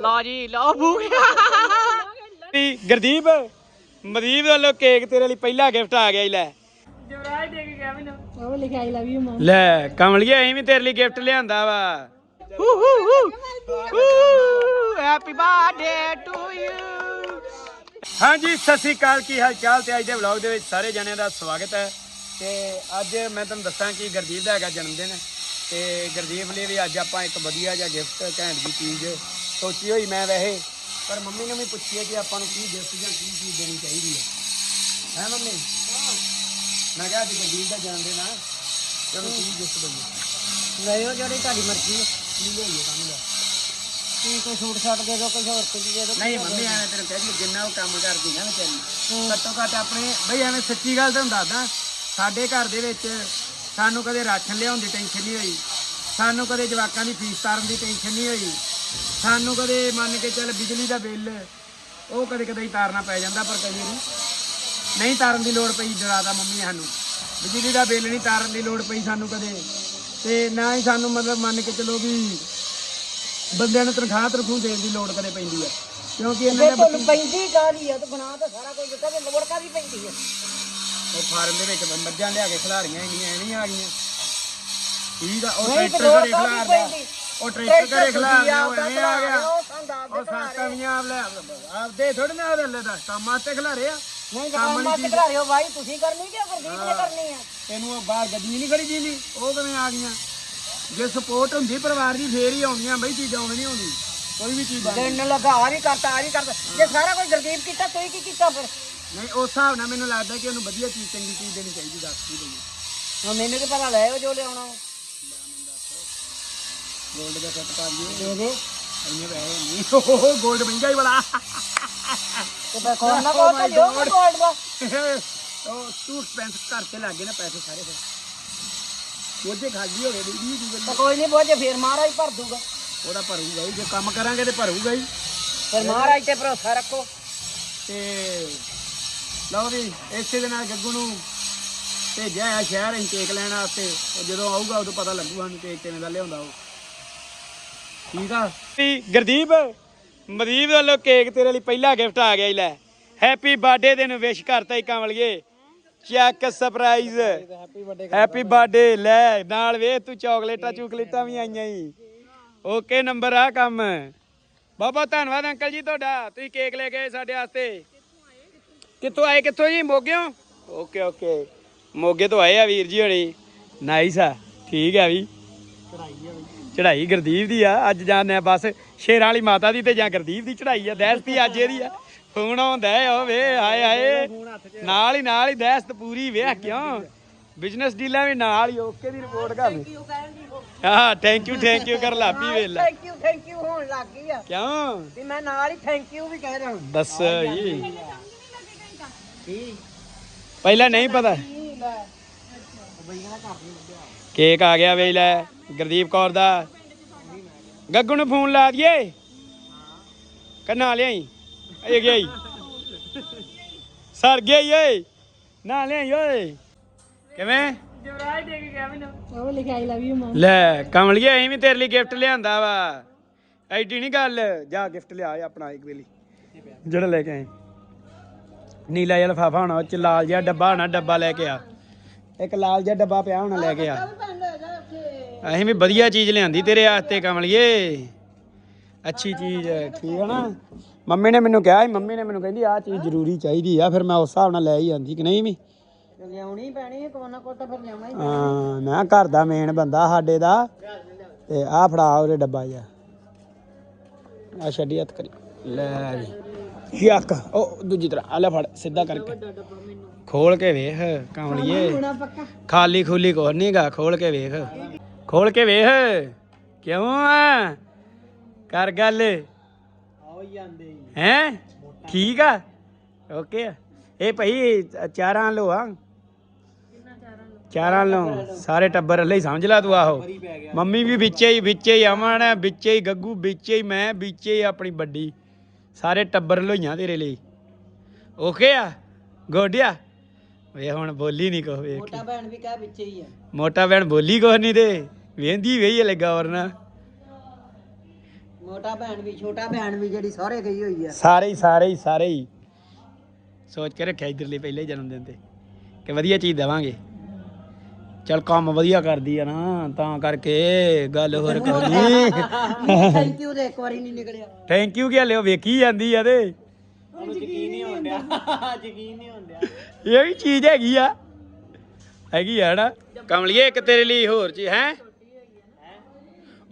ਲਾ ਜੀ ਲਾ ਭੂਖ ਜੀ ਗੁਰਦੀਪ ਮਦੀਪ ਵੱਲੋਂ ਕੇਕ ਤੇਰੇ ਲਈ ਪਹਿਲਾ ਗਿਫਟ ਆ ਗਿਆ ਈ ਲੈ। ਜਵਰਾਜ ਦੇ ਕੇ ਗਿਆ ਮੈਨੂੰ। ਉਹ ਲਿਖਿਆ ਆਈ ਲਵ ਯੂ ਮਮ ਲੈ ਕਮਲੀਏ ਐਂ ਵੀ ਤੇਰੇ ਲਈ ਗਿਫਟ ਲਿਆਂਦਾ ਵਾ। ਹੈਪੀ ਬਰਥਡੇ ਟੂ ਯੂ ਹਾਂਜੀ ਸਤਿ ਸ੍ਰੀ ਅਕਾਲ ਕੀ ਹਾਲ ਚਾਲ ਤੇ ਅੱਜ ਦੇ ਵਲੌਗ ਦੇ ਵਿੱਚ ਸਾਰੇ ਜਣਿਆਂ ਦਾ ਸਵਾਗਤ ਹੈ। ਤੇ ਅੱਜ ਮੈਂ ਤੁਹਾਨੂੰ ਦੱਸਾਂ ਕਿ ਗੁਰਦੀਪ ਦਾ ਹੈਗਾ ਜਨਮ ਦਿਨ ਤੇ ਗੁਰਦੀਪ ਲਈ ਵੀ ਅੱਜ ਆਪਾਂ ਇੱਕ ਵਧੀਆ ਜਿਹਾ ਗਿਫਟ ਘੈਂਟ ਦੀ ਚੀਜ਼ ਸੋਚੀ ਹੋਈ ਮੈਂ ਵੈਸੇ ਪਰ ਮੰਮੀ ਨੂੰ ਵੀ ਪੁੱਛੀਏ ਕਿ ਆਪਾਂ ਨੂੰ ਕੀ ਗਿਫਟ ਜਾਂ ਕੀ ਚੀਜ਼ ਦੇਣੀ ਚਾਹੀਦੀ ਹੈ। ਹੈ ਮੰਮੀ? ਮੈਂ ਕਿਹਾ ਅੱਜ ਗੁਰਦੀਪ ਦਾ ਜਨਮ ਦਿਨ ਆ ਚਲੋ ਕੀ ਗਿਫਟ ਦਈਏ ਲੈ ਉਹ ਜਿਹੜੀ ਤੁਹਾਡੀ ਮਰਜ਼ੀ ਹੈ ਕੀ ਲਈਏ ਸਾਨੂੰ ਲੈ? ਕੀ ਕੋਈ ਸੂਟ ਸਾਟ ਦੇ ਦਿਓ ਕੋਈ ਹੋਰ ਕੁਝ ਦੇ ਦਿਓ ਨਹੀਂ ਮੰਮੀ ਐਵੇਂ ਤੈਨੂੰ ਕਹਿ ਦਈ ਜਿੰਨਾ ਉਹ ਕੰਮ ਕਰਦੀ ਨਾ ਵਿਚਾਰੀ ਘੱਟੋ ਘੱਟ ਆਪਣੇ ਬਈ ਐਵੇਂ ਸੱਚੀ ਗੱਲ ਤੁਹਾਨੂੰ ਦੱਸਦਾ ਸਾਡੇ ਘਰ ਦੇ ਵਿੱਚ ਸਾਨੂੰ ਕਦੇ ਰਾਸ਼ਨ ਲਿਆਉਣ ਦੀ ਟੈਨਸ਼ਨ ਨਹੀਂ ਹੋਈ। ਸਾਨੂੰ ਕਦੇ ਜਵਾਕਾਂ ਦੀ ਫੀਸ ਤਾਰਨ ਦੀ ਟੈਨਸ਼ਨ ਨਹੀਂ ਹੋਈ। ਸਾਨੂੰ ਕਦੇ ਮੰਨ ਕੇ ਚੱਲ ਬਿਜਲੀ ਦਾ ਬਿੱਲ ਉਹ ਕਦੇ ਕਦੇ ਹੀ ਤਾਰਨਾ ਪੈ ਜਾਂਦਾ ਪਰ ਕਦੇ ਨਹੀਂ। ਨਹੀਂ ਤਾਰਨ ਦੀ ਲੋੜ ਪਈ ਡਰਾਦਾ ਮੰਮੀ ਸਾਨੂੰ। ਬਿਜਲੀ ਦਾ ਬਿੱਲ ਨਹੀਂ ਤਾਰਨ ਦੀ ਲੋੜ ਪਈ ਸਾਨੂੰ ਕਦੇ। ਤੇ ਨਾ ਹੀ ਸਾਨੂੰ ਮਤਲਬ ਮੰਨ ਕੇ ਚਲੋ ਵੀ ਬੰਦਿਆਂ ਨੂੰ ਤਨਖਾਹ ਤਰਖੂ ਦੇਣ ਦੀ ਲੋੜ ਕਦੇ ਪੈਂਦੀ ਹੈ ਕਿਉਂਕਿ ਇਹਨਾਂ ਦੇ ਤੁਹਾਨੂੰ ਪੈਂਦੀ ਕਾਹਦੀ ਆ? ਤੇ ਬਣਾ ਤਾਂ ਸਾਰਾ ਕੁਝ ਦਿੱਤਾ ਤੇ ਲੋੜ ਕਾਹਦੀ ਪੈਂਦੀ ਆ? ਉਹ ਫਾਰਮ ਦੇ ਵਿੱਚ ਮੱਝਾਂ ਲਿਆ ਕੇ ਖਿਲਾਰੀਆਂ ਇੰਨੀਆਂ ਐਵੇਂ ਆ ਗਈਆਂ। ਠੀਕ ਆ ਉਹ ਟਰੈਕਟਰ ਘਰੇ ਖਿਲਾਰਦਾ ਉਹ ਟਰੈਕਟਰ ਘਰੇ ਖਿਲਾਰਦਾ ਉਹ ਦੂਜੀ ਐਵੇਂ ਆ ਗਿਆ ਉਹ ਸੰਦਾ ਉਹ ਸਾਕਾਂ ਵੀ ਆਪ ਲੈ ਆਪਦੇ ਥੋੜੇ ਨਾ ਉਹਦੇ ਦਾ ਕੰਮ ਆਤੇ ਖਿਲਾਰੇ ਆ। ਨਹੀਂ ਕੰਮ ਮਤ ਕਰਾ ਰਿਓ ਭਾਈ ਤੁਸੀਂ ਕਰਨੀ ਕਿ ਗੁਰਦੀਪ ਨੇ ਕਰਨੀ ਆ? ਤੈਨੂੰ ਉਹ ਬਾਹਰ ਗੱਡੀ ਨਹੀਂ ਖੜੀ ਦੀਦੀ ਉਹ ਕਿਵੇਂ ਆ ਗਈਆਂ? ਜੇ ਸਪੋਰਟ ਹੁੰਦੀ ਪਰਿਵਾਰ ਦੀ ਫੇਰ ਹੀ ਆਉਂਦੀਆਂ। ਬਈ ਚੀਜ਼ ਆਉਣੀ ਨਹੀਂ ਆਉਂਦੀ ਕੋਈ ਵੀ ਚੀਜ਼ ਦਿਨ ਲਗਾ ਆ ਵੀ ਕਰਤਾ ਆ ਵੀ ਕਰਤਾ। ਜੇ ਸਾਰਾ ਕੁਝ ਗੁਰਦੀਪ ਕੀਤਾ ਤੁਸੀਂ ਕੀ ਕੀਤਾ ਫਿਰ? ਨਹੀਂ ਉਸ ਹਿਸਾਬ ਨਾਲ ਮੈਨੂੰ ਲੱਗਦਾ ਕਿ ਉਹਨੂੰ ਵਧੀਆ ਚੀਜ਼ ਚੰਗੀ ਚੀਜ਼ ਦੇਣੀ ਚਾਹੀਦੀ ਦੱਸ ਕੀ ਹੁਣ ਮੈਨੂੰ ਕੀ ਪਤਾ ਲੈ ਜੋ ਲਿਆਉਣਾ ਗੋਲਡ ਦਾ ਸੈੱਟ ਪਾ ਲਈਏ ਦੇ ਦੇ ਇੰਨੇ ਪੈਸੇ ਨਹੀਂ। ਉਹ ਗੋਲਡ ਮਹਿੰਗਾ ਹੀ ਬੜਾ ਤੇ ਬਸ ਕੋਣ ਨਾ ਕੋਲ ਤਾਂ ਲਿਓ ਗੋਲਡ ਦਾ। ਉਹ ਸੂਟ ਪੈਂਟ ਘਰ ਤੇ ਲੱਗੇ ਨਾ ਪੈਸੇ ਸਾਰੇ ਫਿਰ। ਉਹਦੇ ਖਾਲੀ ਹੋ ਗਏ ਦੀ ਦੀ ਤਾਂ ਗੱਲ ਕੋਈ ਨਹੀਂ ਬੋਝੇ ਫੇਰ ਮਹਾਰਾਜ ਭਰ ਦੂਗਾ। ਉਹਦਾ ਭਰੂਗਾ ਹੀ ਜੇ ਕੰਮ ਕਰਾਂਗੇ ਤੇ ਭਰੂਗਾ ਹੀ। ਫਿਰ ਮਹਾਰਾਜ ਤੇ ਭਰੋਸਾ ਰੱਖੋ। ਤੇ ਲਓ ਵੀ ਇਸੇ ਦੇ ਨਾਲ ਗੱਗੂ ਨੂੰ ਭੇਜਿਆ ਆ ਸ਼ਹਿਰ ਅਸੀਂ ਕੇਕ ਲੈਣ ਵਾਸਤੇ। ਉਹ ਜਦੋਂ ਆਊਗਾ ਉਦੋਂ ਪਤਾ ਲੱਗੂ ਸਾਨੂੰ ਕੇਕ ਕਿਵੇਂ ਦਾ ਲਿਆਉਂਦਾ ਉਹ। ਠੀਕ ਆ? ਗੁਰਦੀਪ ਮਦੀਪ ਵੱਲੋਂ ਕੇਕ ਤੇਰੇ ਲਈ ਪਹਿਲਾ ਗਿਫਟ ਆ ਗਿਆ ਹੀ ਲੈ। ਹੈਪੀ ਬਰਥਡੇ ਦੇ ਨੂੰ ਵਿਸ਼ ਕਰਤਾ ਹੀ ਕਮਲਗੇ ਚੈੱਕ ਸਰਪ੍ਰਾਈਜ਼ ਹੈਪੀ ਬਰਥਡੇ ਲੈ ਨਾਲ ਵੇ ਤੂੰ ਚਾਕਲੇਟਾਂ ਚੂਕਲੇਟਾਂ ਵੀ ਆਈਆਂ ਹੀ ਓਕੇ ਨੰਬਰ ਆ ਕੰਮ। ਬਹੁਤ ਧੰਨਵਾਦ ਅੰਕਲ ਜੀ ਤੁਹਾਡਾ। ਤੁਸੀਂ ਕੇਕ ਲੈ ਕੇ ਸਾਡੇ ਵਾਸਤੇ। ਕਿੱਥੋਂ ਆਏ ਕਿੱਥੋਂ ਜੀ? ਮੋਗਿਓ? ਓਕੇ ਓਕੇ ਮੋਗੇ ਤੋਂ ਆਏ ਆ ਵੀਰ ਜੀ ਹੋਣੀ। ਨਾਈਸ ਆ। ਠੀਕ ਆ ਵੀ। ਚੜਾਈ ਗੁਰਦੀਪ ਦੀ ਆ ਅੱਜ ਜਾਂਦੇ ਆ ਬਸ ਸ਼ੇਰਾਂ ਵਾਲੀ ਮਾਤਾ ਦੀ ਤੇ ਜਾਂ ਗੁਰਦੀਪ ਦੀ ਚੜਾਈ ਆ ਦਹਿਸ਼ਤੀ ਅੱਜ ਇਹਦੀ ਆ। ਫੋਨ ਆਉਂਦਾ ਓ ਵੇ ਹਾਏ ਹਾਏ। ਨਾਲ ਹੀ ਨਾਲ ਹੀ ਦਹਿਸ਼ਤ ਪੂਰੀ ਵੇਖ ਕਿਉਂ? ਬਿਜ਼ਨਸ ਡੀਲਾਂ ਵੀ ਨਾਲ ਹੀ ਓਕੇ ਦੀ ਰਿਪੋਰਟ ਕਰ ਹਾਂ ਥੈਂਕ ਯੂ ਥੈਂਕ ਯੂ ਕਰ ਲਾਪੀ ਵੇਲਾ। ਥੈਂਕ ਯੂ ਥੈਂਕ ਯੂ ਹੋਣ ਲੱਗ ਗਈ ਆ। ਕਿਉਂ? ਤੇ ਮੈਂ ਨਾਲ ਹੀ ਥੈਂਕ ਯੂ ਵੀ ਕਹਿ ਰਿਹਾ ਹਾਂ। ਦੱਸ ਜੀ। ਪਹਿਲਾਂ ਨਹੀਂ ਪਤਾ। ਕੇਕ ਆ ਗਿਆ ਵੇਖ ਲੈ। ਗੁਰਦੀਪ ਕੌਰ ਦਾ। ਗੱਗੂ ਨੂੰ ਫੋਨ ਲਾ ਦਈਏ। ਕੰਨਾ ਲਿਆਈ ਇਹ ਗਿਆ ਈ ਸਰ ਗਿਆ ਈ ਓਏ। ਨਾ ਲਿਆਈ ਓਏ। ਕਿਵੇਂ? ਜਵਰਾਜ ਦੇ ਕੇ ਗਿਆ ਮੈਨੂੰ। ਉਹ ਲਿਖਿਆ ਆਈ ਲਵ ਯੂ ਮਮ ਲੈ ਕਮਲੀਏ ਐਂ ਵੀ ਤੇਰੇ ਲਈ ਗਿਫਟ ਲਿਆਂਦਾ ਵਾ। ਐਡੀ ਨਹੀਂ ਗੱਲ। ਜਾ ਗਿਫਟ ਲਿਆ ਏ ਆਪਣਾ ਇੱਕ ਲਈ ਜਿਹੜਾ ਲੈ ਕੇ ਆਏ। ਨੀਲਾ ਜਿਹਾ ਲਫਾਫਾ ਹੋਣਾ ਉਹ ਚ ਲਾਲ ਜਿਹਾ ਡੱਬਾ ਹੋਣਾ ਡੱਬਾ ਲੈ ਕੇ ਆ। ਇੱਕ ਲਾਲ ਜਿਹਾ ਡੱਬਾ ਪਿਆ ਹੋਣਾ ਲੈ ਕੇ ਆ। ਅਸੀਂ ਵੀ ਵਧੀਆ ਚੀਜ਼ ਲਿਆਂਦੀ ਤੇਰੇ ਵਾਸਤੇ ਕਮਲੀਏ। ਅੱਛੀ ਚੀਜ਼ ਹੈ, ਠੀਕ ਹੈ ਨਾ? ਮੰਮੀ ਨੇ ਮੈਨੂੰ ਕਿਹਾ ਸੀ ਮੰਮੀ ਨੇ ਮੈਨੂੰ ਕਹਿੰਦੀ ਆਹ ਚੀਜ਼ ਜ਼ਰੂਰੀ ਚਾਹੀਦੀ ਆ ਫਿਰ ਮੈਂ ਉਸ ਹਿਸਾਬ ਨਾਲ ਲੈ ਹੀ ਆਂਦੀ ਕਿ ਨਹੀਂ ਵੀ? ਲਿਆਉਣੀ ਪੈਣੀ ਹੈ ਕੋਨਾ ਕੋ ਤਾਂ ਫਿਰ ਲਿਆਉਣਾ ਹੀ ਹਾਂ ਮੈਂ ਕਿਹਾ ਘਰ ਦਾ ਮੇਨ ਬੰਦਾ ਸਾਡੇ ਦਾ ਤੇ ਆਹ ਫੜਾ ਉਹਦੇ ਡੱਬਾ ਜਿਹਾ। ਆ ਛੱਡੀ ਹੱਥ ਕਰੀ। ਲੈ ਜੀ। ਯੱਕ ਉਹ ਦੂਜੀ ਤਰ੍ਹਾਂ ਆ ਲੈ ਫੜ ਸਿੱਧਾ ਕਰਕੇ। ਖੋਲ ਕੇ ਵੇਖ ਕਾਮਲੀਏ। ਖਾਲੀ ਖੁੱਲੀ ਕੋਈ ਨਹੀਂਗਾ ਖੋਲ ਕੇ ਵੇਖ। ਖੋਲ ਕੇ ਵੇਖ। ਕਿਉਂ ਆ? ਕਰ ਗੱਲ। ਆਓ ਜਾਂਦੇ ਹੈ? ਠੀਕ ਆ? ਓਕੇ ਆ। ਇਹ ਭਈ ਚਾਰਾਂ ਲੋ ਆ। ਚਾਰਾਂ ਲੋ ਸਾਰੇ ਟੱਬਰ ਲਈ ਸਮਝ ਲਾ ਤੂੰ ਆਹੋ। ਮੰਮੀ ਵੀ ਵਿੱਚੇ ਹੀ ਵਿੱਚੇ ਹੀ ਅਮਨ ਹੈ ਵਿੱਚੇ ਹੀ ਗੱਗੂ ਵਿੱਚੇ ਹੀ ਮੈਂ ਵਿੱਚੇ ਹੀ ਆਪਣੀ ਵੱਡੀ। ਸਾਰੇ ਟੱਬਰ ਲੋਈਆਂ ਤੇਰੇ ਲਈ। ਓਕੇ ਆ? ਗੋਡਿਆ ਵੇ ਹੁਣ ਬੋਲੀ ਨਹੀਂ ਕੋ ਵੇਖ ਮੋਟਾ ਭੈਣ ਵੀ ਕਹਿ ਵਿੱਚ ਹੀ ਆ। ਮੋਟਾ ਭੈਣ ਬੋਲੀ ਕੁਛ ਨਹੀਂ ਤੇ। ਵੇਂਦੀ ਵੇਈ ਲੱਗਾ ਵਰਨਾ ਮੋਟਾ ਭੈਣ ਵੀ ਛੋਟਾ ਭੈਣ ਵੀ ਜਿਹੜੀ ਸਹੁਰੇ ਗਈ ਹੋਈ ਆ। ਸਾਰੇ ਹੀ ਸਾਰੇ ਹੀ ਸਾਰੇ ਹੀ। ਸੋਚ ਕੇ ਰੱਖਿਆ ਇਧਰਲੇ ਪਹਿਲੇ ਜਨਮ ਦਿਨ ਤੇ ਕਿ ਵਧੀਆ ਚੀਜ਼ ਦੇਵਾਂਗੇ। ਚਲ ਕੰਮ ਵਧੀਆ ਕਰਦੀ ਆ ਨਾ ਤਾਂ ਕਰਕੇ ਗੱਲ ਹੋਰ ਕਰਨੀ ਥੈਂਕ ਯੂ ਦੇ ਇੱਕ ਵਾਰੀ ਨਹੀਂ ਨਿਕਲਿਆ। ਥੈਂਕ ਯੂ ਕਿ ਲਿਓ ਵੇਖੀ ਜਾਂਦੀ ਆ ਤੇ। ਯਕੀਨ ਨਹੀਂ ਹੁੰਦਿਆ ਯਕੀਨ ਨਹੀਂ ਹੁੰਦਿਆ ਇਹ ਵੀ ਚੀਜ਼ ਹੈਗੀ ਆ। ਹੈਗੀ ਆ ਨਾ। ਕਮਲੀਏ ਇੱਕ ਤੇਰੇ ਲਈ ਹੋਰ ਚੀਜ਼ ਹੈ।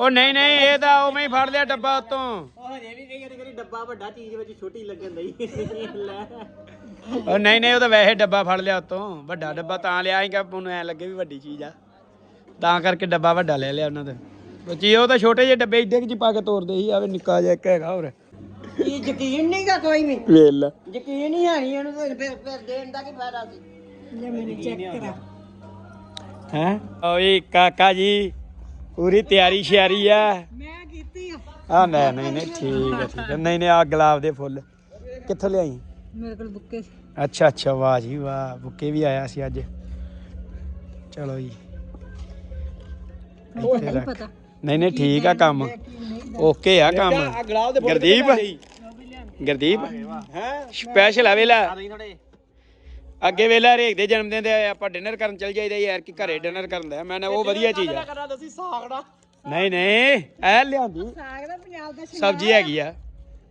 ਉਹ ਨਹੀਂ ਨਹੀਂ ਇਹ ਤਾਂ ਉਵੇਂ ਹੀ ਫੜ ਲਿਆ ਡੱਬਾ ਉਤੋਂ। ਉਹ ਹਜੇ ਵੀ ਕਈ ਵਾਰੀ ਡੱਬਾ ਵੱਡਾ ਚੀਜ਼ ਵਿੱਚ ਛੋਟੀ ਲੱਗਣ ਦਈ। ਲੈ। ਉਹ ਨਹੀਂ ਨਹੀਂ ਉਹ ਤਾਂ ਵੈਸੇ ਡੱਬਾ ਫੜ ਲਿਆ ਉਤੋਂ। ਵੱਡਾ ਡੱਬਾ ਤਾਂ ਲਿਆ ਸੀ ਕਿ ਉਹਨੂੰ ਐ ਲੱਗੇ ਵੀ ਵੱਡੀ ਚੀਜ਼ ਆ। ਤਾਂ ਕਰਕੇ ਡੱਬਾ ਵੱਡਾ ਲੈ ਲਿਆ ਉਹਨਾਂ ਦਾ। ਉਹ ਚੀ ਉਹ ਤਾਂ ਛੋਟੇ ਜਿਹੇ ਡੱਬੇ ਇੱਡੇ ਕੁ ਪਾ ਕੇ ਤੋਰਦੇ ਸੀ ਆਵੇ ਨਿੱਕਾ ਜਿਹਾ ਇੱਕ ਹੈਗਾ ਹੋਰ। ਇਹ ਯਕੀਨ ਨਹੀਂਗਾ ਕੋਈ ਵੀ? ਵੇਲ ਯਕੀਨ ਹੀ ਹੈ ਨਹੀਂ ਇਹਨੂੰ ਤੇ ਫਿਰ ਫਿਰ ਦੇਣ ਦਾ ਕੀ ਫਾਇਦਾ ਸੀ? ਲੈ ਮੈਨੂੰ ਚੈੱਕ ਕਰਾ। ਹੈ? ਓਏ ਕਾਕਾ ਜੀ ਪੂਰੀ ਤਿਆਰੀ ਸ਼ਿਆਰੀ ਆ। ਮੈਂ ਕੀਤੀ ਆ। ਆ ਨਹੀਂ ਨਹੀਂ ਨਹੀਂ ਠੀਕ ਹੈ ਠੀਕ ਹੈ ਨਹੀਂ ਨਹੀਂ ਆ ਗੁਲਾਬ ਦੇ ਫੁੱਲ। ਕਿੱਥੋਂ ਲਿਆਈ? ਮੇਰੇ ਕੋਲ ਬੁੱਕੇ ਅੱਛਾ ਅੱਛਾ ਵਾਹ ਜੀ ਵਾਹ ਬੁੱਕੇ ਵੀ ਆਇਆ ਸੀ ਅੱਜ। ਚਲੋ ਜੀ। ਇੱਥੇ ਰੱਖ। ਪਤਾ। ਨਹੀਂ ਨਹੀਂ ਠੀਕ ਆ ਕੰਮ। ਓਕੇ ਆ ਕੰਮ। ਗੁਰਦੀਪ? ਗੁਰਦੀਪ? ਸਪੈਸ਼ਲ ਆ ਵੇਲਾ। ਅੱਗੇ ਵੇਲਾ ਹਰੇਕ ਦੇ ਜਨਮ ਦਿਨ ਤੇ ਆਪਾਂ ਡਿਨਰ ਕਰਨ ਚੱਲ ਜਾਈਦਾ ਯਾਰ ਕਿ ਘਰੇ ਡਿਨਰ ਕਰਨ ਦਾ। ਮੈਂ ਉਹ ਵਧੀਆ ਚੀਜ਼ ਆ। ਨਹੀਂ ਨਹੀਂ ਐ ਲਿਆਂਦੀ। ਸਾਗ ਦਾ ਪੰਜਾਬ ਦਾ ਸਬਜ਼ੀ ਹੈਗੀ ਆ।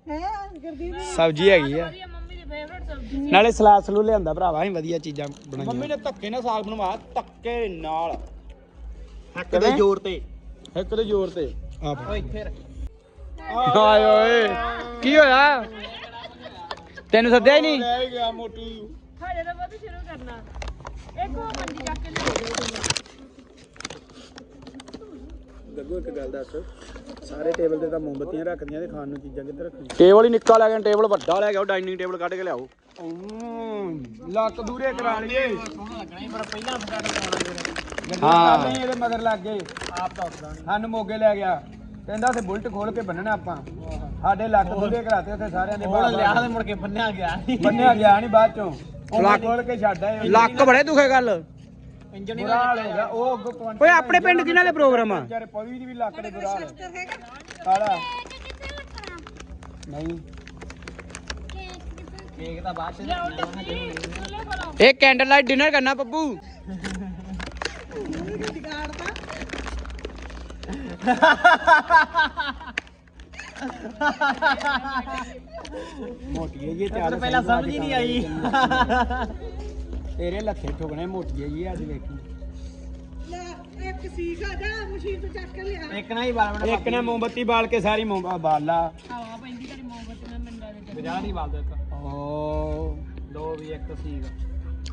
ਹੈ ਗੁਰਦੀਪ ਸਬਜ਼ੀ ਹੈਗੀ ਆ। ਮੰਮੀ ਦੀ ਫੇਵਰਟ ਸਬਜ਼ੀ ਨਾਲੇ ਸਲਾਦ ਸਲੂ ਲਿਆਂਦਾ ਭਰਾਵਾ ਅਸੀਂ ਵਧੀਆ ਚੀਜ਼ਾਂ ਬਣਾਈਆਂ। ਮੰਮੀ ਨੇ ਧੱਕੇ ਨਾਲ ਸਾਗ ਬਣਵਾ ਧੱਕੇ ਨਾਲ। ਹੱਕ? ਦੇ ਜ਼ੋਰ ਤੇ। ਇੱਕ ਦੇ ਜ਼ੋਰ ਤੇ। ਆ ਓਏ ਇੱਥੇ ਰੱਖ। ਹਾਏ ਓਏ ਕੀ ਹੋਇਆ? ਤੈਨੂੰ ਸੱਦਿਆ ਹੀ ਨਹੀਂ? ਲੈ ਗਿਆ ਮੋਟੂ। ਹਜੇ ਤਾਂ ਬਹੁਤ ਸ਼ੁਰੂ ਕਰਨਾ। ਇੱਕ ਹੋਰ ਮੰਡੀ ਚੱਕ ਕੇ ਲਿਆਓ। ਗੱਗੂ ਇੱਕ ਗੱਲ ਦੱਸ। ਸਾਰੇ ਟੇਬਲ ਤੇ ਤਾਂ ਮੋਮਬੱਤੀਆਂ ਰੱਖਦੀਆਂ ਤੇ ਖਾਣ ਨੂੰ ਚੀਜ਼ਾਂ ਕਿੱਧਰ ਰੱਖਣੀਆਂ? ਟੇਬਲ ਹੀ ਨਿੱਕਾ ਲੈ ਗਿਆ ਟੇਬਲ ਵੱਡਾ ਲੈ ਗਿਆ ਡਾਈਨਿੰਗ ਟੇਬਲ ਕੱਢ ਕੇ ਲਿਆਓ। ਲੱਕ ਦੂਰੇ ਕਰਾ ਲਈਏ। ਹਾਂ। ਇਹਦੇ ਮਗਰ ਲੱਗ ਗਏ ਆਪ ਤਾਂ ਸਾਨੂੰ ਮੋਗੇ ਲੈ ਗਿਆ। ਕਹਿੰਦਾ ਉੱਥੇ ਬੁਲਟ ਖੋਲ ਕੇ ਬੰਨਣਾ ਆਪਾਂ। ਸਾਡੇ ਲੱਕ ਦੂਰੇ ਕਰਾਤੇ ਉੱਥੇ ਸਾਰਿਆਂ ਦੇ ਹੁਣ ਲਿਆ ਤੇ ਮੁੜ ਕੇ ਬੰਨਿਆ ਗਿਆ ਬੰਨਿਆ ਗਿਆ ਨਹੀਂ ਬਾਅਦ ਚੋਂ। ਲੱਕ ਖੋਲ ਕੇ ਛੱਡ ਆਏ ਲੱਕ ਬੜੇ ਦੁਖੇ ਗੱਲ। ਇੰਜਣ ਬੁਰਾ ਹਾਲ ਹੋ ਗਿਆ। ਉਹ ਅੱਗੋਂ ਕੁਆਂਟਲ ਓਏ ਆਪਣੇ ਪਿੰਡ ਕਿਹਨਾਂ ਦੇ ਪ੍ਰੋਗਰਾਮ ਆ? ਵਿਚਾਰੇ ਪਵੀ ਦੀ ਵੀ ਲੱਕ ਦੇ ਬੁਰਾ ਹਾਲ ਕਾਲਾ। ਨਹੀਂ। ਕੇਕ ਤਾਂ ਬਾਅਦ ਲਿਆਓ ਟੱਪੀ ਚੁੱਲ੍ਹੇ ਕੋਲੋਂ ਇਹ ਕੈਂਡਲ ਲਾਈਟ ਡਿਨਰ ਕਰਨਾ ਪੱਪੂ ਮੋਟੀ ਜੀ ਚੱਲ ਪਹਿਲਾਂ ਸਮਝ ਹੀ ਨਹੀਂ ਆਈ। ਤੇਰੇ ਲੱਥੇ ਠੁਕਣੇ ਮੋਟੀ ਜੀ ਅੱਜ ਵੇਖੀ। ਇੱਕ ਸੀਖ ਆ ਜਾ ਮਸ਼ੀਨ ਤੋਂ ਚੱਕ ਕੇ ਲਿਆ। ਇੱਕ ਨਾ ਹੀ ਬਾਲ ਬਣਾ ਇੱਕ ਨੇ ਮੋਮਬੱਤੀ ਬਾਲ ਕੇ ਸਾਰੀ ਮੋਮਬਾ ਬਾਲਾ ਹਵਾ ਪੈਂਦੀ ਤੇਰੀ ਮੋਮਬੱਤੀ ਨਾਲ ਮਿੰਡਾ ਦੇ ਬਜਾ ਨਹੀਂ ਬਾਲ ਦੇ ਇੱਕ ਓ। ਦੋ ਵੀ ਇੱਕ ਸੀਗ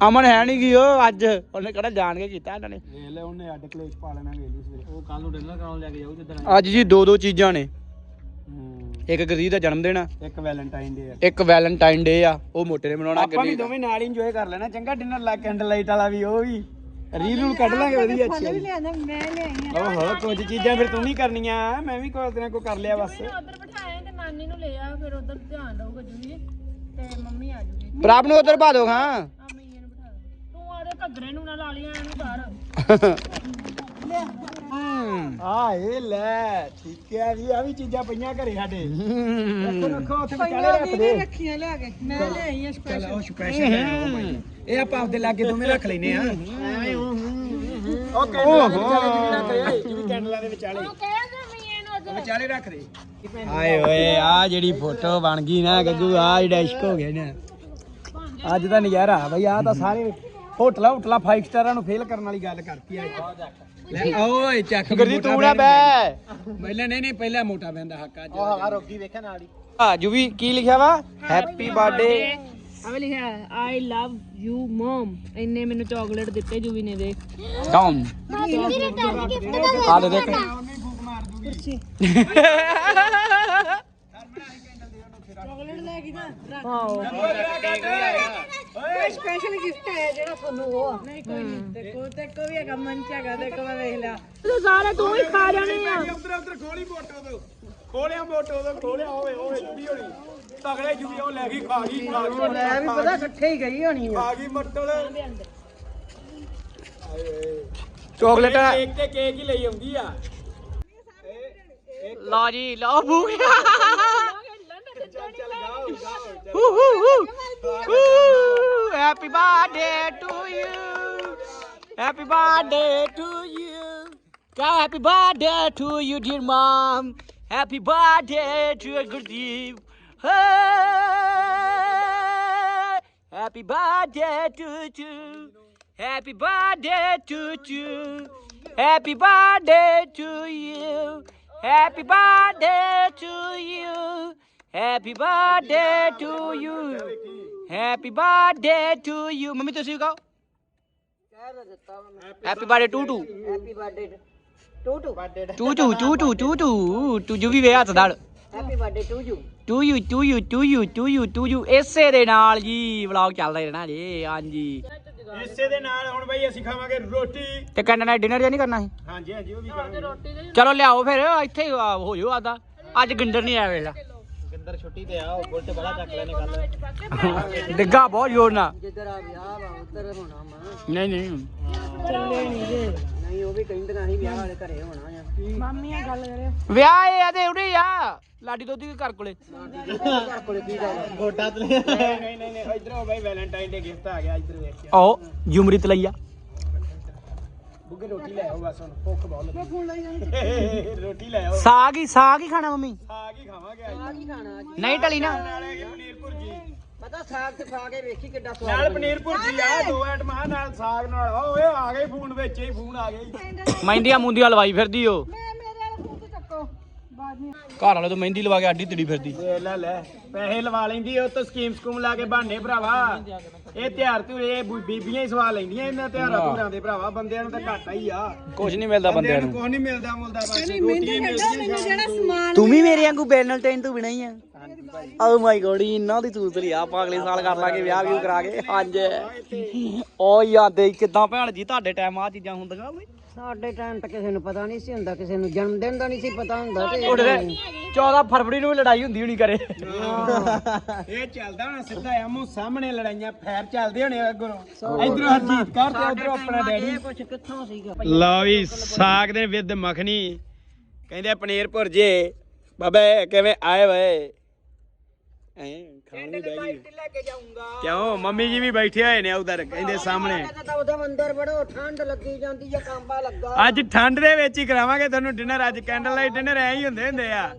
ਅਮਨ ਹੈ ਨਹੀਂ ਗਈ ਉਹ ਅੱਜ। ਉਹਨੇ ਕਿਹੜਾ ਜਾਣ ਕੇ ਕੀਤਾ ਇਹਨਾਂ ਨੇ। ਵੇਖ ਲੈ ਉਹਨੇ ਅੱਡ ਕਲੇਸ਼ ਪਾ ਲੈਣਾ ਵੇਲੀ ਸਵੇਰੇ। ਉਹ ਕੱਲ ਨੂੰ ਡਿਨਰ ਕਰਾਉਣ ਲੈ ਕੇ ਜਾਊ ਜਿੱਦਣ ਅੱਜ ਜੀ ਦੋ ਦੋ ਚੀਜ਼ਾਂ ਨੇ। ਇੱਕ ਗਰੀਬ ਦਾ ਜਨਮ ਦਿਨ ਆ। ਇੱਕ ਵੈਲੈਂਟਾਈਨ ਡੇ ਆ। ਇੱਕ ਵੈਲੈਂਟਾਈਨ ਡੇ ਆ ਉਹ ਮੋਟੇ ਨੇ ਮਨਾਉਣਾ ਆਪਾਂ ਵੀ ਗਰੀਬ ਦੋਵੇਂ ਨਾਲ ਹੀ ਇੰਜੋਏ ਕਰ ਲੈਣਾ ਚੰਗਾ ਡਿਨਰ ਲਾ ਕੈਂਡਲ ਲਾਈਟ ਵਾਲਾ ਵੀ ਉਹ ਵੀ। ਰੀਲ ਨੂੰ ਕੱਢ ਲਾਂਗੇ ਵਧੀਆ ਅੱਛੀ। ਲਿਆਂਦਾ ਮੈਂ ਲਿਆਈ ਆ ਓਹੋ ਕੁਝ ਚੀਜ਼ਾਂ ਫਿਰ ਤੂੰ ਵੀ ਕਰਨੀਆਂ ਮੈਂ ਵੀ ਕੋਈ ਦਿਨਾਂ ਕੋ ਕਰ ਲਿਆ ਬਸ। ਉਧਰ ਬਿਠਾਇਆ ਤੇ ਨਾਨੀ ਨੂੰ ਲੈ ਆ ਫਿਰ ਉਧਰ ਧਿਆਨ ਰਹੂਗਾ ਜੂਗੀ ਤੇ ਮੰਮੀ ਆ ਜੂਗੀ। ਪ੍ਰਭ ਨੂੰ ਉਧਰ ਪਾ ਦੋ ਹਾਂ। ਆ ਮਈਏ ਨੂੰ ਬਿਠਾ ਦੇ ਤੂੰ ਆਦੇ ਘੱਗਰੇ ਨੂੰ ਨਾ ਲਾ ਲਿਆ ਇਹਨੂੰ ਕਰ ਆ। ਇਹ ਲੈ ਠੀਕ ਹੈ ਜੀ ਆ ਵੀ ਚੀਜ਼ਾਂ ਪਈਆਂ ਘਰੇ ਸਾਡੇ। ਰੱਖੋ ਰੱਖੋ ਉੱਥੇ ਵਿਚਾਲੇ ਰੱਖ ਦੇ। ਰੱਖੀਆਂ ਲਿਆ ਕੇ। ਮੈਂ ਲਿਆਈ ਆ ਚਲ ਉਹ ਸਪੈਸ਼ਲ ਹੈ ਉਹ ਭਾਈ ਇਹ ਆਪਾਂ ਆਪਦੇ ਲਾਗੇ ਦੋਵੇਂ ਰੱਖ ਲੈਨੇ ਆ। ਓਕੇ ਵਿਚਾਲੇ ਜਿਵੇਂ ਰੱਖ ਦੇ ਜਿਵੇਂ ਕੈਂਡਲਾਂ ਦੇ ਵਿਚਾਲੇ। ਉਹ ਕਹਿੰਦੇ ਮਈਏ ਨੂੰ ਅੱਜ। ਵਿਚਾਲੇ ਰੱਖ ਦੇ। ਆਏ ਓਏ ਆ ਜਿਹੜੀ ਫੋਟੋ ਬਣ ਗਈ ਨਾ ਗੱਗੂ ਆ ਜਿਹੜਾ ਇਸ਼ਕ ਹੋ ਗਿਆ ਨਾ। ਅੱਜ ਦਾ ਨਜ਼ਾਰਾ ਬਈ ਆ ਤਾਂ ਸਾਰੇ ਹੋਟਲਾਂ ਹੋਟਲਾਂ 5 ਸਟਾਰਾਂ ਨੂੰ ਫੇਲ ਕਰਨ ਵਾਲੀ ਗੱਲ ਕਰਤੀ ਆ ਲੈ ਓਏ ਚੱਕ ਗੁਰਦੀ ਤੂੰ ਨਾ ਬੈ ਪਹਿਲਾਂ ਨਹੀਂ ਨਹੀਂ ਪਹਿਲਾਂ ਮੋਟਾ ਬੈਂਦਾ ਹੱਕ ਅੱਜ ਉਹ ਹਵਾ ਰੋਗੀ ਵੇਖਿਆ ਨਾਲ ਹੀ। ਆ ਜੂ ਵੀ ਕੀ ਲਿਖਿਆ ਵਾ? ਹੈਪੀ ਬਰਥਡੇ ਆਵੇ ਲਿਖਿਆ ਆਈ ਲਵ ਯੂ ਮਮ ਇੰਨੇ ਮੈਨੂੰ ਚਾਕਲੇਟ ਦਿੱਤੇ ਜੂਵੀ ਨੇ ਦੇ ਡਾਊਨ ਆ ਦੇ ਦੇਖ। ਸਪੈਸ਼ਲ ਗਿਫਟ ਹੈ ਜਿਹੜਾ ਤੁਹਾਨੂੰ ਉਹ ਨਹੀਂ ਕੋਈ ਨਹੀਂ। ਦੇਖੋ ਤੇ ਕੋ ਵੀ ਹੈਗਾ ਮਨ ਚ ਹੈਗਾ ਦੇਖੋ ਮੈਂ ਵੇਖ ਲਿਆ। ਤੂੰ ਸਾਰੇ ਤੂੰ ਹੀ ਖਾ ਜਾਣੇ ਆ। ਉਧਰ ਉਧਰ ਖੋਲੀ ਫੋਟੋ ਤੋਂ। ਖੋਲਿਆ ਫੋਟੋ ਤੋਂ ਖੋਲਿਆ ਹੋਵੇ ਹੋਵੇ ਜੁੜੀ ਹੋਣੀ। ਤਗੜੇ ਜੁੜੀ ਉਹ ਲੈ ਗਈ ਖਾ ਗਈ ਖਾ ਗਈ। ਮੈਂ ਵੀ ਪਤਾ ਇਕੱਠੇ ਹੀ ਗਈ ਹੋਣੀ ਆ। ਖਾ ਗਈ ਮੱਟਲ ਚਾਕਲੇਟ ਕੇਕ ਤੇ ਕੇਕ ਹੀ ਲਈ ਆਉਂਦੀ ਆ। ਲਓ ਜੀ Happy birthday to you. Happy birthday to you. Go, happy birthday to you, dear mom. Happy birthday to a good Eve. Hey. Happy birthday to you. Happy birthday to you. Happy birthday to you. Happy birthday to you. Happy birthday to you happy birthday to you mummy ਤੁਸੀਂ ਕਹੋ happy birthday to to happy birthday to to to to to to to to to ਜੂ ਵੀ ਵੇ ਹੱਥ ਨਾਲ। Happy birthday to you to you to you to you to you to you ਇਸੇ ਦੇ ਨਾਲ ਜੀ ਵਲੌਗ ਚੱਲਦਾ ਹੀ ਰਹਿਣਾ ਜੀ। ਹਾਂਜੀ। ਇਸੇ ਦੇ ਨਾਲ ਹੁਣ ਬਈ ਅਸੀਂ ਖਾਵਾਂਗੇ ਰੋਟੀ। ਤੇ ਕੰਨ ਨਾਲ ਡਿਨਰ ਜਾਂ ਨਹੀਂ ਕਰਨਾ ਸੀ? ਹਾਂਜੀ ਹਾਂਜੀ ਉਹ ਵੀ ਕਰਾਂਗੇ। ਚਲੋ ਲਿਆਓ ਫਿਰ ਇੱਥੇ ਹੀ ਜਾਓ ਆਦਾ। ਅੱਜ ਗਿੰਦਰ ਨਹੀਂ ਆਇਆ ਵੇਲਾ ਗਿੰਦਰ ਛੁੱਟੀ ਤੇ ਆ ਉਹ ਬੁਲਟ ਬੜਾ ਚੱਕ ਲੈਨੇ ਕੱਲ ਡਿੱਗਾ ਬਹੁਤ ਜ਼ੋਰ ਨਾਲ। ਜਿੱਧਰ ਆ ਵਿਆਹ ਵਾ ਉੱਧਰ ਹੋਣਾ ਵਾ। ਨਹੀਂ ਨਹੀਂ। ਨਹੀਂ ਉਹ ਵੀ ਕਹਿੰਦੀਆਂ ਸੀ ਵਿਆਹ ਵਾਲੇ ਘਰੇ ਹੋਣਾ ਆ। ਵਿਆਹ ਇਹ ਆ ਤੇ ਉਰੇ ਆ ਲਾਡੀ ਦੋਦੀ ਦੇ ਘਰ ਕੋਲੇ। ਘਰ ਕੋਲੇ ਕੀ ਗੱਲ ਗੋਡਾ ਤੇ ਨਹੀਂ ਨਹੀਂ ਨਹੀਂ ਇਧਰ ਹੋ ਬਈ ਵੈਲੈਂਟਾਈਨ ਡੇ ਗਿਫਟ ਆ ਗਿਆ ਇਧਰ ਵੇਖ ਆਓ ਜੁਮਰੀਤ ਲਈਆ ਬੁੱਗੇ ਰੋਟੀ ਲੈ ਆਓ ਬਸ ਹੁਣ ਭੁੱਖ ਬਹੁਤ ਲੱਗੀ। ਰੋਟੀ ਲੈ ਆਓ। ਸਾਗ ਹੀ ਸਾਗ ਹੀ ਖਾਣਾ ਮੰਮੀ। ਸਾਗ ਹੀ ਖਾਵਾਂਗੇ ਅੱਜ। ਆ ਕੀ ਖਾਣਾ ਅੱਜ। ਨਹੀਂ ਟਲੀ ਨਾ। ਨਾਲੇ ਕਿ ਪਨੀਰ ਭੁਰਜੀ। ਪਤਾ ਸਾਗ ਤੇ ਖਾ ਕੇ ਵੇਖੀ ਕਿੱਡਾ ਸਵਾਦ ਨਾਲ ਪਨੀਰ ਭੁਰਜੀ ਆ ਦੋ ਆਈਟਮਾਂ ਨਾਲ ਸਾਗ ਨਾਲ। ਓਏ ਆ ਗਏ ਫੋਨ ਵਿੱਚ ਹੀ ਫੋਨ ਆ ਗਏ ਮਹਿੰਦੀਆਂ ਮੁੰਦੀਆਂ ਲਵਾਈ ਫਿਰਦੀ ਓ। ਘਰ ਵਾਲੇ ਤੋਂ ਮਹਿੰਦੀ ਲਵਾ ਕੇ ਆਡੀ ਤੜੀ ਫਿਰਦੀ। ਲੈ ਲੈ ਲੈ ਪੈਸੇ ਲਵਾ ਲੈਂਦੀ ਉਹ ਤੋਂ ਸਕੀਮ ਸਕੂਮ ਲਾ ਕੇ ਬਾਂਡੇ ਭਰਾਵਾ। ਇਹ ਤਿਉਹਾਰ ਤੂੰ ਇਹ ਬੀਬੀਆਂ ਹੀ ਸਵਾ ਲੈਂਦੀਆਂ ਇਹਨਾਂ ਤੁਹਾਰਾਂ ਦੇ ਭਰਾਵਾ ਬੰਦਿਆਂ ਨੂੰ ਤਾਂ ਘਾਟਾ ਹੀ ਆ। ਕੁਝ ਨਹੀਂ ਮਿਲਦਾ ਬੰਦਿਆਂ ਨੂੰ ਕੁਝ ਨਹੀਂ ਮਿਲਦਾ ਮੁਲਦਾ ਬਸ ਮਿਲਦੀਆਂ ਸ਼ਾਮ ਤੂੰ ਵੀ ਮੇਰੇ ਵਾਂਗੂ ਬੈਨਲ ਟੈਨ ਤੋਂ ਬਿਨਾ ਹੀ ਆ। ਓ ਮਾਈ ਗੋਡ ਇਹਨਾਂ ਦੀ ਤੂਤ ਲਈ ਆਪਾਂ ਅਗਲੇ ਸਾਲ ਕਰ ਲਾਂਗੇ ਵਿਆਹ ਵੀ ਕਰਾ ਕੇ। ਹਾਂਜੀ। ਓ ਯਾਦੇ ਕਿਦਾਂ ਭੈਣ ਜੀ ਤੁਹਾਡੇ ਟਾਈਮ ਆ ਚੀਜ਼ਾਂ ਹੁੰਦੀਆਂ। ਬਈ ਸਾਡੇ ਟਾਈਮ ਤਾਂ ਕਿਸੇ ਨੂੰ ਪਤਾ ਨਹੀਂ ਸੀ ਹੁੰਦਾ ਕਿਸੇ ਨੂੰ ਜਨਮ ਦਿਨ ਦਾ ਨਹੀਂ ਸੀ ਪਤਾ ਹੁੰਦਾ ਤੇ ਤੁਹਾਡੇ ਤੇ 14 ਫਰਵਰੀ ਨੂੰ ਵੀ ਲੜਾਈ ਹੁੰਦੀ ਹੋਣੀ ਕਰੇ ਇਹ ਚੱਲਦਾ ਹੁਣ ਸਿੱਧਾ ਆਮੋ ਸਾਹਮਣੇ ਲੜਾਈਆਂ ਫੈਰ ਚੱਲਦੇ ਹੋਣੇ ਅੱਗੋਂ। ਇਧਰੋਂ ਹਰਜੀਤ ਕੌਰ ਤੇ ਉਧਰੋਂ ਆਪਣਾ ਡੈਡੀ। ਕੁਛ ਕਿੱਥੋਂ ਸੀਗਾ? ਲਓ ਵੀ ਸਾਗ ਦੇ ਵਿਦ ਮੱਖਣੀ। ਕਹਿੰਦੇ ਪਨੀਰ ਭੁਰਜੇ। ਬਾਬਾ ਕਿਵੇਂ ਆਏ ਵੇ? ਐ। ਖਾਣ ਵੀ ਬਹਿ ਗਈ। ਲੈ ਕੇ ਜਾਊਂਗਾ। ਕਿਉਂ? ਮੰਮੀ ਜੀ ਵੀ ਬੈਠੇ ਹੋਏ ਨੇ ਉਧਰ ਕਹਿੰਦੇ ਸਾਹਮਣੇ। ਤਾਂ ਉਹਦੇ ਅੰਦਰ ਬੜੋ ਠੰਡ ਲੱਗੀ ਜਾਂਦੀ ਜਾਂ ਕਾਂਬਾ ਲੱਗਾ। ਅੱਜ ਠੰਡ ਦੇ ਵਿੱਚ ਹੀ ਕਰਾਵਾਂਗੇ ਤੁਹਾਨੂੰ ਡਿਨਰ ਅੱਜ ਕੈਂਡਲ ਲਾਈਟ ਡਿਨਰ ਐ ਹੀ ਹੁੰਦੇ ਹੁੰਦੇ ਆ।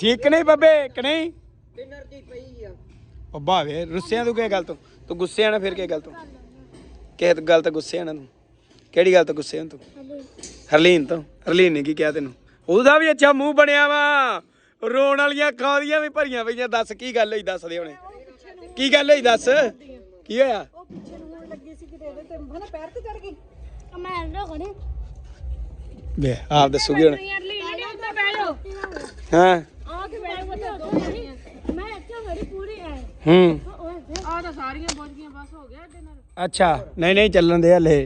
ਠੀਕ ਨਹੀਂ ਬੱਬੇ ਕਿ ਨਹੀਂ? ਡਿਨਰ ਦੀ ਪਈ ਆ। ਉਹ ਬਾਵੇ ਰੁੱਸਿਆਂ ਤੂੰ ਕੀ ਗੱਲ ਤੋਂ? ਤੂੰ ਗੁੱਸੇ ਆਣਾ ਫਿਰ ਕੀ ਗੱਲ ਤੋਂ? ਕਿਹ ਗੱਲ ਤੋਂ ਗੁੱਸੇ ਆਣਾ ਤੂੰ? ਕਿਹੜੀ ਗੱਲ ਤੋਂ ਗੁੱਸੇ ਆ ਤੂੰ? ਹਰਲੀਨ ਤੋਂ ਹਰਲੀਨ ਨੇ ਕੀ ਕਿਹਾ ਤੈਨੂੰ? ਉਹਦਾ ਵੀ ਅੱਛਾ ਮੂੰਹ ਬਣਿਆ ਵਾ। ਰੋਣ ਵਾਲੀਆਂ ਖਾਦੀਆਂ ਵੀ ਭਰੀਆਂ ਪਈਆਂ ਦੱਸ ਕੀ ਗੱਲ ਹੋਈ ਦੱਸ ਦੇ ਹੁਣੇ। ਕੀ ਗੱਲ ਹੋਈ ਦੱਸ? ਕੀ ਹੋਇਆ? ਵੇ ਆਪ ਦੱਸੂਗੀ ਹੁਣ? ਯਾਰ ਲਈ ਨਹੀਂ ਉੱਤੇ ਬਹਿ ਜਾਓ। ਹਾਂ? ਆ ਕੇ ਬਹਿ ਜਾਓ ਮੈਂ ਇੱਥੇ ਮੇਰੀ ਪੂਰੀ ਹੈ। ਹੂੰ ਆ ਤਾਂ ਸਾਰੀਆਂ ਬੁੱਝ ਗਈਆਂ ਬਸ ਹੋ ਗਿਆ ਡਿਨਰ ਅੱਛਾ ਨਹੀਂ ਨਹੀਂ ਚੱਲਣ ਦੇ ਹਲੇ।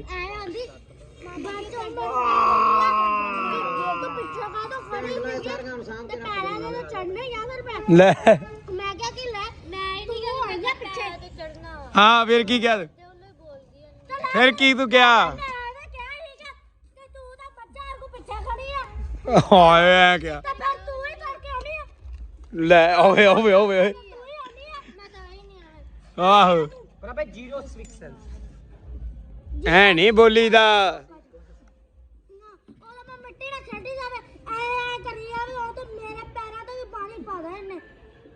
ਲੈ। ਮੈਂ ਕਿਹਾ ਕਿ ਲੈ ਮੈਂ ਹੀ ਨਹੀਂ ਹੋਈ ਜਾਂ ਪਿੱਛੇ। ਤੇ ਚੜਨਾ ਹਾਂ ਫਿਰ ਕੀ ਕਿਹਾ? ਤੇ ਉਹਨੇ ਬੋਲਦੀ ਆ। ਫਿਰ ਕੀ ਤੂੰ ਕਿਹਾ? ਮੈਂ ਤਾਂ ਕਿਹਾ ਸੀਗਾ ਕਿ ਤੂੰ ਤਾਂ ਬੱਚਾ ਕੋ ਪਿੱਛੇ ਖੜੀ ਆ। ਹਾਏ ਐ ਕਿਹਾ। ਤੇ ਫਿਰ ਤੂੰ ਹੀ ਕਰਕੇ ਆਉਣੀ ਆ। ਲੈ ਓਏ ਓਏ ਓਏ। ਤੂੰ ਹੀ ਆਉਣੀ ਆ। ਮੈਂ ਤਾਂ ਹੀ ਨਹੀਂ ਆਇਆ। ਆਹੋ। ਪ੍ਰਭੇ ਜ਼ੀਰੋ ਸਵਿਕਸਲ ਐ ਨਹੀਂ ਬੋਲੀ ਦਾ ਉਹ ਮੈਂ ਮਿੱਟੀ ਨਾਲ ਖੇਡੀ ਜਾਵੇ ਐ ਐ ਕਰੀ ਜਾਵੇ ਉਹ ਤਾਂ ਮੇਰੇ ਪੈਰਾਂ ਤੋਂ ਵੀ ਪਾਣੀ ਪਾ ਦੇ ਇਹਨੇ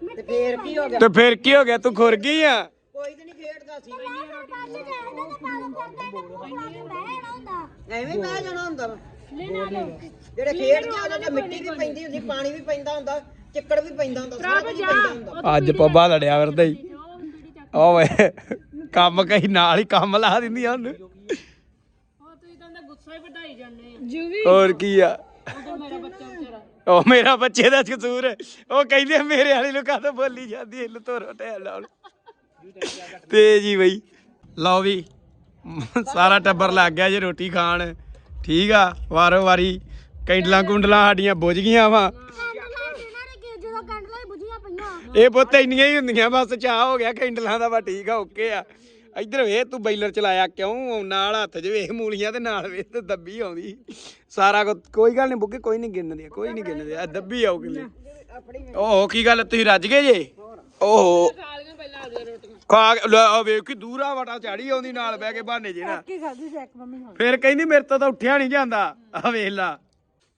ਤੇ ਫੇਰ ਕੀ ਹੋ ਗਿਆ? ਤੇ ਫਿਰ ਕੀ ਹੋ ਗਿਆ? ਤੂੰ ਖੁਰ ਗਈ ਆ? ਕੋਈ ਤੇ ਨਹੀਂ ਖੇਡਦਾ ਸੀ। ਮੈਂ ਫਿਰ ਬੱਸ ਜਾਣਾ ਤੇ ਪਾਲੋ ਕਰਦਾ ਤੇ ਮੂੰਹ ਲਾ ਕੇ ਬਹਿ ਜਾਣਾ ਹੁੰਦਾ। ਐਵੇਂ ਹੀ ਬਹਿ ਜਾਣਾ ਹੁੰਦਾ ਵਾ। ਜਿਹੜੇ ਖੇਡਦੇ ਆ ਉਹਦੇ ਤੇ ਮਿੱਟੀ ਵੀ ਪੈਂਦੀ ਹੁੰਦੀ ਪਾਣੀ ਵੀ ਪੈਂਦਾ ਹੁੰਦਾ ਚਿੱਕੜ ਵੀ ਪੈਂਦਾ ਹੁੰਦਾ ਸਾਰਾ ਕੁਝ ਪੈਂਦਾ ਹੁੰਦਾ। ਅੱਜ ਪੱਬਾ ਲੜਿਆ ਫਿਰਦਾ ਹੀ ਓਏ ਕੰਮ ਕਹੀ ਨਾਲ ਹੀ ਕੰਮ ਲਾ ਦਿੰਦੀਆਂ ਉਹਨੂੰ। ਉਹ ਤੁਸੀਂ ਤਾਂ ਉਹਦਾ ਗੁੱਸਾ ਹੀ ਵਧਾਈ ਜਾਂਦੇ ਆ। ਜੂਵੀ ਹੋਰ ਕੀ ਆ? ਉਹ ਮੇਰਾ ਬੱਚਾ ਵਿਚਾਰਾ ਉਹ ਮੇਰਾ ਬੱਚੇ ਦਾ ਕਸੂਰ ਹੈ। ਉਹ ਕਹਿੰਦੇ ਆ, ਮੇਰੇ ਵਾਲੀ ਨੂੰ ਕਾਹਤੋਂ ਬੋਲੀ ਜਾਂਦੀ ਐ ਲਤੋਰੋ ਟਹਿਲ ਨਾਲ ਤੇ ਜੀ ਬਈ ਲਓ ਵੀ ਸਾਰਾ ਟੱਬਰ ਲੱਗ ਗਿਆ ਜੇ ਰੋਟੀ ਖਾਣ। ਠੀਕ ਆ ਵਾਰੋ ਵਾਰੀ ਕੈਂਡਲਾਂ ਕੁੰਡਲਾਂ ਸਾਡੀਆਂ ਬੁਝ ਗਈਆਂ ਵਾ। ਕੰਡਲਾਂ ਇਹਨਾਂ ਨੇ ਕਿ ਜਦੋਂ ਕੰਡਲਾਂ ਹੀ ਬੁਝੀਆਂ ਪਈਆਂ। ਇਹ ਪੁੱਤ ਇੰਨੀਆਂ ਹੀ ਹੁੰਦੀਆਂ ਬਸ ਚਾਹ ਹੋ ਗਿਆ ਕੈਂਡਲਾਂ ਦਾ ਵਾ ਠੀਕ ਆ ਓਕੇ ਆ। ਇੱਧਰ ਵੇਖ ਤੂੰ ਬੈਲਰ ਚਲਾਇਆ ਕਿਉਂ? ਨਾਲ ਹੱਥ 'ਚ ਵੇਖ ਮੂਲੀਆਂ ਤੇ ਨਾਲ ਵੇਖ ਤੇ ਦੱਬੀ ਆਉਂਦੀ। ਸਾਰਾ ਕੋਈ ਗੱਲ ਨਹੀਂ ਬੁੱਗੇ ਕੋਈ ਨਹੀਂ ਗਿਣਦੇ ਕੋਈ ਨਹੀਂ ਗਿਣਦੇ ਆ ਦੱਬੀ ਆਉ ਕਿਲੇ ਓਹੋ ਕੀ ਗੱਲ ਤੁਸੀਂ ਰੱਜ ਗਏ ਜੇ? ਓਹੋ। ਖਾ ਕੇ- ਲੈ ਆ ਵੇਖ ਕਿ ਦੂਰਾ ਵਟਾ ਚਾੜੀ ਆਉਂਦੀ ਨਾਲ ਬਹਿ ਕੇ ਬਹਾਨੇ ਜੇ ਨਾ ਕੀ ਮੰਮੀ ਹੁਣ। ਫਿਰ ਕਹਿੰਦੀ ਮੇਰੇ ਤੋਂ ਤਾਂ ਉੱਠਿਆ ਨਹੀਂ ਜਾਂਦਾ। ਆ ਵੇਖ ਲਾ।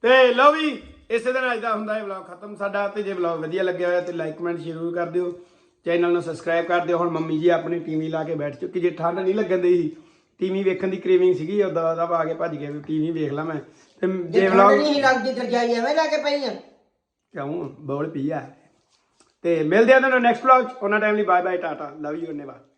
ਤੇ ਲਓ ਵੀ ਇਸੇ ਦਿਨ ਅੱਜ ਦਾ ਹੁੰਦਾ ਹੈ ਵਲੌਗ ਖਤਮ। ਸਾਡਾ ਤੇ ਜੇ ਵਲੌਗ ਵਧੀਆ ਲੱਗਿਆ ਹੋਇਆ ਤੇ ਲਾਈਕ ਕਮੈਂਟ ਜ਼ਰੂਰ ਕਰ ਦਿਓ। ਚੈਨਲ ਨੂੰ ਸਬਸਕ੍ਰਾਈਬ ਕਰ ਦਿਓ। ਹੁਣ ਮੰਮੀ ਜੀ ਆਪਣੀ ਟੀਵੀ ਲਾ ਕੇ ਬੈਠ ਚੁੱਕੀ। ਜੇ ਠੰਡ ਨਹੀਂ ਲੱਗਣ ਦੀ ਸੀ ਟੀਵੀ ਵੇਖਣ ਦੀ ਕ੍ਰੇਵਿੰਗ ਸੀਗੀ ਉਹ ਦਵਾ ਦਵਾ ਆ ਕੇ ਭੱਜ ਗਿਆ ਵੀ ਟੀਵੀ ਵੇਖ ਲਾ ਮੈਂ। ਤੇ ਜੇ ਵਲੌਗ ਨਹੀਂ ਲੱਗਦੀ ਤੇ ਜਾਈ ਐਵੇਂ ਲੈ ਕੇ ਪਈ ਆ। ਕਿਉਂ? ਬੋਲ ਪੀ ਆ। ਤੇ ਮਿਲਦੇ ਆ ਤੁਹਾਨੂੰ ਨੈਕਸਟ ਵਲੌਗ ਉਹਨਾਂ ਟਾਈਮ ਲਈ bye bye Tata. Love you ਧੰਨਵਾਦ।